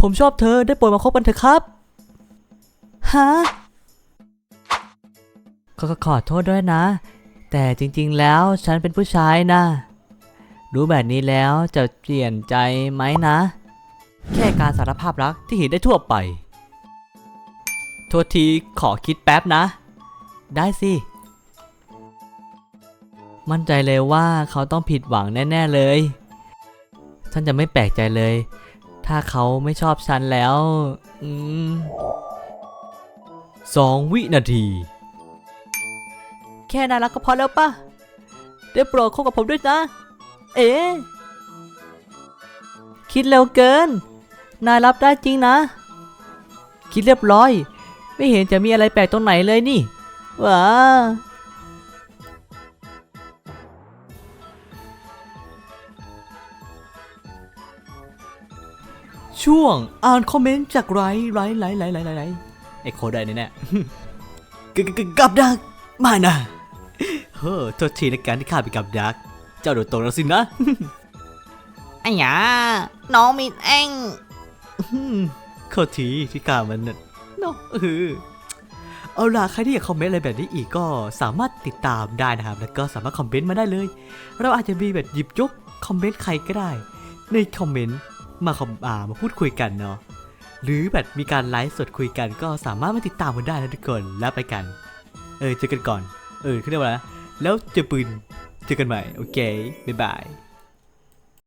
ผมชอบเธอได้โปรดมาคบกันเถอะครับฮะขอขอขอโทษด้วยนะ แต่จริงๆแล้วฉันเป็นผู้ชายนะรู้แบบนี้แล้วจะเปลี่ยนใจไหมนะ แค่การสารภาพรักที่เห็นได้ทั่วไป โทษทีขอคิดแป๊บนะ ได้สิ มั่นใจเลยว่าเขาต้องผิดหวังแน่ ๆเลย ฉันจะไม่แปลกใจเลย ถ้าเขาไม่ชอบฉันแล้ว อืมสองวินาที แค่น่ารักก็พอแล้วป่ะ ได้โปรดคบกับผมด้วยนะ เอ๊ะคิดเร็วเกิน นายรับได้จริงนะ คิดเรียบร้อย ไม่เห็นจะมีอะไรแปลกตรงไหนเลยนี่ ว้า ช่วงอ่านคอมเมนต์จากไรไรไรไรไรไรไรไอโคได้แน่ๆกกกกับดักไม่นะเฮ้อโทษทีในการที่ข้าไปกับดัก เจ้าโดนตรงแล้วสินะไอ้หยาน้องมีเองอืมโทษทีที่ข้ามันน่ะเนาะเออเอาล่ะใครที่อยากคอมเมนต์อะไรแบบนี้อีกก็สามารถติดตามได้นะครับ แล้วก็สามารถคอมเมนต์มาได้เลย เราอาจจะมีแบบหยิบยกคอมเมนต์ใครก็ได้ ในคอมเมนต์ มาคอมอามาพูดคุยกันเนาะหรือแบบมีการไลฟ์สดคุยกันก็สามารถมาติดตามกันได้นะทุกคนแล้วไปกัน เออเจอกันก่อน เออเขาเรียกว่าอะไรนะแล้วเจอปืนเจอกันใหม่โอเคบ๊ายบาย